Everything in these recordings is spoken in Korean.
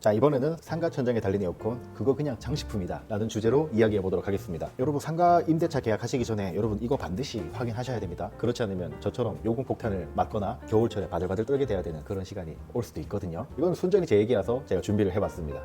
자 이번에는 상가 천장에 달린 에어컨 그거 그냥 장식품이다 라는 주제로 이야기해 보도록 하겠습니다. 여러분 상가 임대차 계약하시기 전에 여러분 이거 반드시 확인하셔야 됩니다. 그렇지 않으면 저처럼 요금 폭탄을 맞거나 겨울철에 바들바들 떨게 돼야 되는 그런 시간이 올 수도 있거든요. 이건 순전히 제 얘기라서 제가 준비를 해봤습니다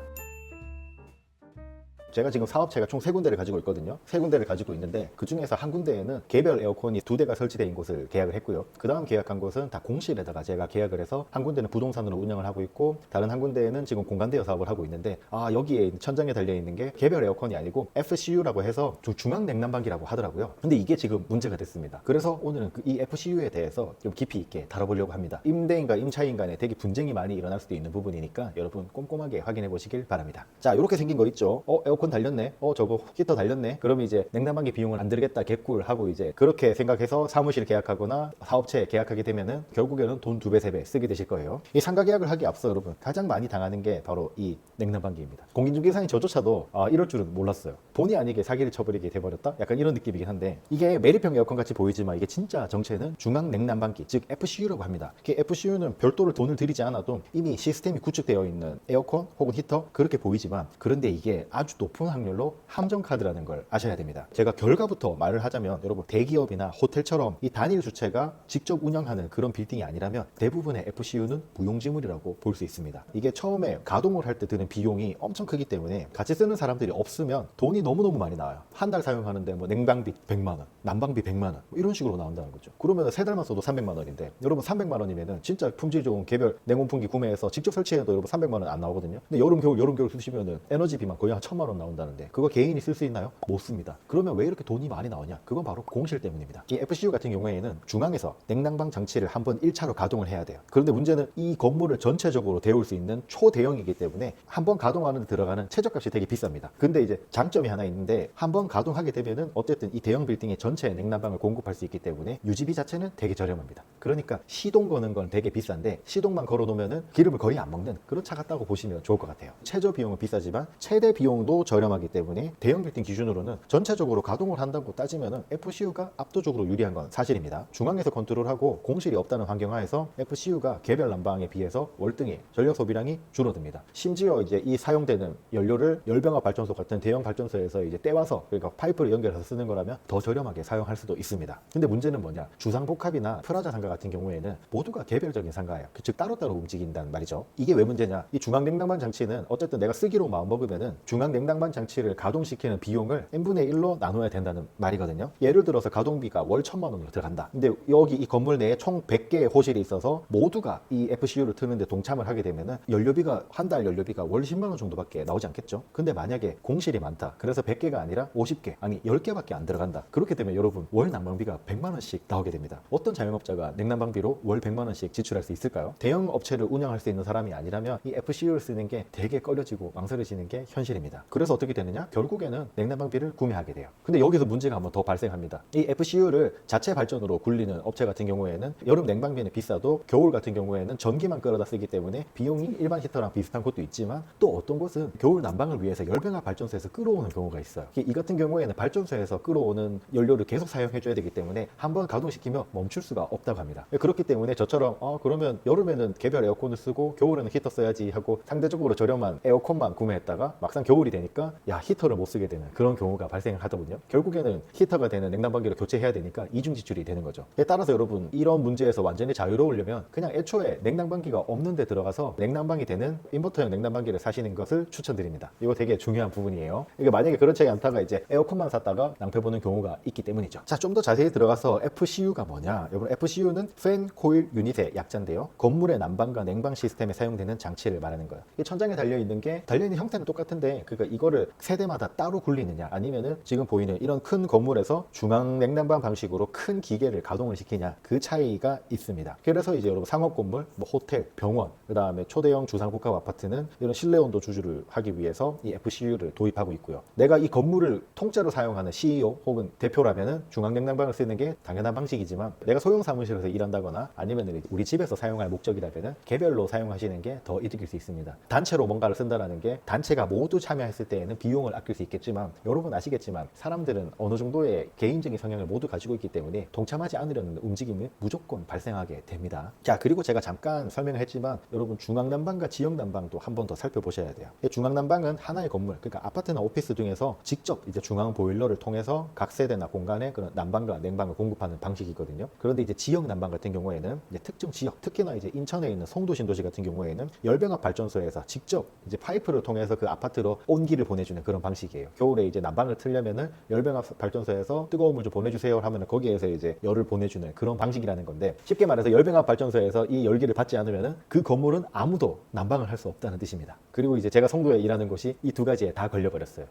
제가 지금 사업체가 총 세 군데를 가지고 있거든요. 세 군데를 가지고 있는데 그 중에서 한 군데에는 개별 에어컨이 두 대가 설치된 곳을 계약을 했고요. 그 다음 계약한 곳은 다 공실에다가 제가 계약을 해서 한 군데는 부동산으로 운영을 하고 있고 다른 한 군데에는 지금 공간 대여 사업을 하고 있는데 아 여기에 천장에 달려 있는 게 개별 에어컨이 아니고 FCU라고 해서 중- 중앙 냉난방기라고 하더라고요. 근데 이게 지금 문제가 됐습니다. 그래서 오늘은 그이 FCU에 대해서 좀 깊이 있게 다뤄보려고 합니다. 임대인과 임차인 간에 되게 분쟁이 많이 일어날 수도 있는 부분이니까 여러분 꼼꼼하게 확인해 보시길 바랍니다. 자 이렇게 생긴 거 있죠. 어 에어컨 달렸네. 어 저거 히터 달렸네. 그러면 이제 냉난방기 비용을 안 들겠다 개꿀 하고 이제 그렇게 생각해서 사무실 계약하거나 사업체 계약하게 되면은 결국에는 돈 두 배 세 배 쓰게 되실 거예요. 이 상가 계약을 하기 앞서 여러분 가장 많이 당하는 게 바로 이 냉난방기입니다. 공인중개사인 저조차도 아, 이럴 줄은 몰랐어요. 본의 아니게 사기를 쳐버리게 돼버렸다. 약간 이런 느낌이긴 한데 이게 매립형 에어컨 같이 보이지만 이게 진짜 정체는 중앙 냉난방기 즉 FCU라고 합니다. FCU는 별도로 돈을 들이지 않아도 이미 시스템이 구축되어 있는 에어컨 혹은 히터 그렇게 보이지만 그런데 이게 아주 높은 확률로 함정 카드라는 걸 아셔야 됩니다. 제가 결과부터 말을 하자면 여러분 대기업이나 호텔처럼 이 단일 주체가 직접 운영하는 그런 빌딩이 아니라면 대부분의 FCU는 무용지물이라고 볼 수 있습니다. 이게 처음에 가동을 할 때 드는 비용이 엄청 크기 때문에 같이 쓰는 사람들이 없으면 돈이 너무너무 많이 나와요. 한 달 사용하는데 뭐 냉방비 100만 원, 난방비 100만 원 뭐 이런 식으로 나온다는 거죠. 그러면 세 달만 써도 300만 원인데 여러분 300만 원이면은 진짜 품질 좋은 개별 냉온풍기 구매해서 직접 설치해도 여러분 300만 원 안 나오거든요. 근데 여름 겨울 여름 겨울 쓰시면은 에너지비만 거의 한 1000만 원 나온다는데 그거 개인이 쓸 수 있나요? 못 씁니다. 그러면 왜 이렇게 돈이 많이 나오냐? 그건 바로 공실 때문입니다. 이 FCU 같은 경우에는 중앙에서 냉난방 장치를 한번 1차로 가동을 해야 돼요. 그런데 문제는 이 건물을 전체적으로 데울 수 있는 초대형이기 때문에 한 번 가동하는 데 들어가는 최저값이 되게 비쌉니다. 근데 이제 장점이 하나 있는데 한 번 가동하게 되면은 어쨌든 이 대형 빌딩의 전체 냉난방을 공급할 수 있기 때문에 유지비 자체는 되게 저렴합니다. 그러니까 시동 거는 건 되게 비싼데 시동만 걸어 놓으면은 기름을 거의 안 먹는 그런 차 같다고 보시면 좋을 것 같아요. 최저 비용은 비싸지만 최대 비용도 저렴하기 때문에 대형 빌딩 기준으로는 전체적으로 가동을 한다고 따지면은 FCU가 압도적으로 유리한 건 사실입니다. 중앙에서 컨트롤하고 공실이 없다는 환경 하에서 FCU가 개별 난방에 비해서 월등히 전력 소비량이 줄어듭니다. 심지어 이제 이 사용되는 연료를 열병합 발전소 같은 대형 발전소에서 이제 떼와서 그러니까 파이프를 연결해서 쓰는 거라면 더 저렴하게 사용할 수도 있습니다. 근데 문제는 뭐냐? 주상복합이나 프라자 상가 같은 경우에는 모두가 개별적인 상가예요. 그즉 따로따로 움직인다는 말이죠. 이게 왜 문제냐? 이 중앙 냉난방 장치는 어쨌든 내가 쓰기로 마음 먹으면은 중앙 냉난 방 장치를 가동시키는 비용을 n분의 1로 나눠야 된다는 말이거든요. 예를 들어서 가동비가 월 천만 원으로 들어간다. 근데 여기 이 건물 내에 총 100개의 호실이 있어서 모두가 이 FCU를 트는데 동참을 하게 되면은 연료비가 한 달 연료비가 월 10만 원 정도밖에 나오지 않겠죠. 근데 만약에 공실이 많다. 그래서 100개가 아니라 50개, 아니 10개밖에 안 들어간다. 그렇기 때문에 여러분 월 난방비가 100만 원씩 나오게 됩니다. 어떤 자영업자가 냉난방비로 월 100만 원씩 지출할 수 있을까요? 대형 업체를 운영할 수 있는 사람이 아니라면 이 FCU를 쓰는 게 되게 꺼려지고 망설여지는 게 현실입니다. 그래서 어떻게 되느냐? 결국에는 냉난방비를 구매하게 돼요. 근데 여기서 문제가 한번 더 발생합니다. 이 FCU를 자체 발전으로 굴리는 업체 같은 경우에는 여름 냉방비는 비싸도 겨울 같은 경우에는 전기만 끌어다 쓰기 때문에 비용이 일반 히터랑 비슷한 것도 있지만 또 어떤 곳은 겨울 난방을 위해서 열병합 발전소에서 끌어오는 경우가 있어요. 이 같은 경우에는 발전소에서 끌어오는 연료를 계속 사용해줘야 되기 때문에 한번 가동시키면 멈출 수가 없다고 합니다. 그렇기 때문에 저처럼 아 그러면 여름에는 개별 에어컨을 쓰고 겨울에는 히터 써야지 하고 상대적으로 저렴한 에어컨만 구매했다가 막상 겨울이 되 니까 야 히터를 못 쓰게 되는 그런 경우가 발생을 하더군요. 결국에는 히터가 되는 냉난방기를 교체해야 되니까 이중 지출이 되는 거죠. 에 따라서 여러분 이런 문제에서 완전히 자유로우려면 그냥 애초에 냉난방기가 없는 데 들어가서 냉난방이 되는 인버터형 냉난방기를 사시는 것을 추천드립니다. 이거 되게 중요한 부분이에요. 이게 만약에 그렇지 않다가 이제 에어컨만 샀다가 낭패 보는 경우가 있기 때문이죠. 자, 좀 더 자세히 들어가서 FCU가 뭐냐? 여러분 FCU는 팬 코일 유닛의 약자인데요. 건물의 난방과 냉방 시스템에 사용되는 장치를 말하는 거예요. 이 천장에 달려 있는 게 달려 있는 형태는 똑같은데 그러니까 이거 를 세대마다 따로 굴리느냐 아니면은 지금 보이는 이런 큰 건물에서 중앙 냉난방 방식으로 큰 기계를 가동을 시키냐 그 차이가 있습니다. 그래서 이제 여러분 상업 건물, 뭐 호텔, 병원, 그다음에 초대형 주상복합 아파트는 이런 실내 온도 조절을 하기 위해서 이 FCU를 도입하고 있고요. 내가 이 건물을 통째로 사용하는 CEO 혹은 대표라면은 중앙 냉난방을 쓰는 게 당연한 방식이지만 내가 소형 사무실에서 일한다거나 아니면 우리 집에서 사용할 목적이라면은 개별로 사용하시는 게 더 이득일 수 있습니다. 단체로 뭔가를 쓴다라는 게 단체가 모두 참여했을 때 때에는 비용을 아낄 수 있겠지만 여러분 아시겠지만 사람들은 어느 정도의 개인적인 성향을 모두 가지고 있기 때문에 동참하지 않으려는 움직임이 무조건 발생하게 됩니다. 자 그리고 제가 잠깐 설명을 했지만 여러분 중앙난방과 지역난방도 한 번 더 살펴보셔야 돼요. 이 중앙난방은 하나의 건물 그러니까 아파트나 오피스 중에서 직접 이제 중앙 보일러를 통해서 각 세대나 공간에 그런 난방과 냉방을 공급하는 방식이거든요. 그런데 이제 지역 난방 같은 경우에는 이제 특정 지역 특히나 이제 인천에 있는 송도 신도시 같은 경우에는 열병합 발전소에서 직접 이제 파이프를 통해서 그 아파트로 온기를 보내주는 그런 방식이에요. 겨울에 이제 난방을 틀려면은 열병합 발전소에서 뜨거운 물 좀 보내주세요 하면은 거기에서 이제 열을 보내주는 그런 방식이라는 건데 쉽게 말해서 열병합 발전소에서 이 열기를 받지 않으면은 그 건물은 아무도 난방을 할 수 없다는 뜻입니다. 그리고 이제 제가 송도에 일하는 곳이 이 두 가지에 다 걸려버렸어요.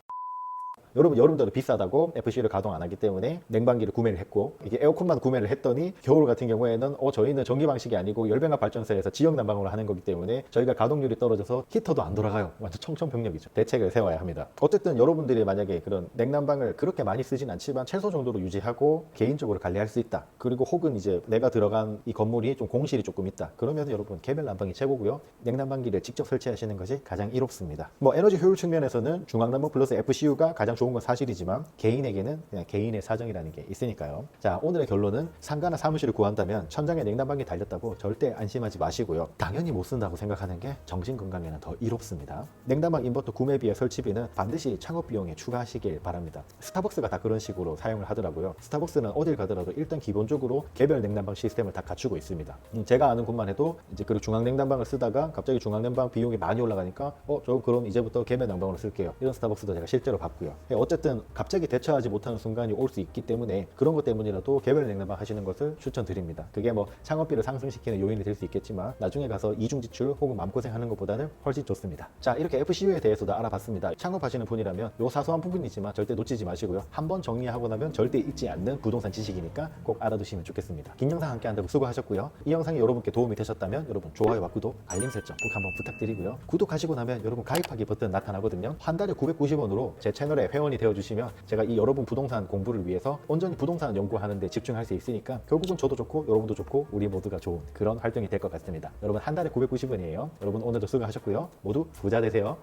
여러분 여름 들어 비싸다고 FC를 가동 안 하기 때문에 냉방기를 구매를 했고 이게 에어컨만 구매를 했더니 겨울 같은 경우에는 어 저희는 전기 방식이 아니고 열병합 발전소에서 지역 난방으로 하는 거기 때문에 저희가 가동률이 떨어져서 히터도 안 돌아가요. 완전 청천벽력이죠. 대책을 세워야 합니다. 어쨌든 여러분들이 만약에 그런 냉난방을 그렇게 많이 쓰진 않지만 최소 정도로 유지하고 개인적으로 관리할 수 있다. 그리고 혹은 이제 내가 들어간 이 건물이 좀 공실이 조금 있다. 그러면 여러분 개별 난방이 최고고요. 냉난방기를 직접 설치하시는 것이 가장 이롭습니다. 뭐 에너지 효율 측면에서는 중앙난방 플러스 FCU가 가장 좋은 건 사실이지만 개인에게는 그냥 개인의 사정이라는 게 있으니까요. 자 오늘의 결론은 상가나 사무실을 구한다면 천장에 냉난방기 달렸다고 절대 안심하지 마시고요. 당연히 못 쓴다고 생각하는 게 정신 건강에는 더 이롭습니다. 냉난방 인버터 구매비와 설치비는 반드시 창업 비용에 추가하시길 바랍니다. 스타벅스가 다 그런 식으로 사용을 하더라고요. 스타벅스는 어딜 가더라도 일단 기본적으로 개별 냉난방 시스템을 다 갖추고 있습니다. 음, 제가 아는 곳만 해도 이제 그 중앙 냉난방을 쓰다가 갑자기 중앙 냉방 비용이 많이 올라가니까 어 저 그럼 이제부터 개별 냉방으로 쓸게요. 이런 스타벅스도 제가 실제로 봤고요. 예, 어쨌든 갑자기 대처하지 못하는 순간이 올 수 있기 때문에 그런 것 때문이라도 개별 냉난방 하시는 것을 추천드립니다. 그게 뭐 창업비를 상승시키는 요인이 될 수 있겠지만 나중에 가서 이중 지출 혹은 마음고생하는 것보다는 훨씬 좋습니다. 자 이렇게 FCU에 대해서도 알아봤습니다. 창업하시는 분이라면 요 사소한 부분이지만 절대 놓치지 마시고요. 한번 정리하고 나면 절대 잊지 않는 부동산 지식이니까 꼭 알아두시면 좋겠습니다. 긴 영상 함께 한다고 수고하셨고요. 이 영상이 여러분께 도움이 되셨다면 여러분 좋아요와 구독, 알림 설정 꼭 한번 부탁드리고요. 구독하시고 나면 여러분 가입하기 버튼 나타나거든요. 한 달에 990원으로 제 채널에 회원이 되어주시면 제가 이 여러분 부동산 공부를 위해서 온전히 부동산 연구하는 데 집중할 수 있으니까 결국은 저도 좋고 여러분도 좋고 우리 모두가 좋은 그런 활동이 될 것 같습니다. 여러분 한 달에 990원이에요. 여러분 오늘도 수고하셨고요. 모두 부자 되세요.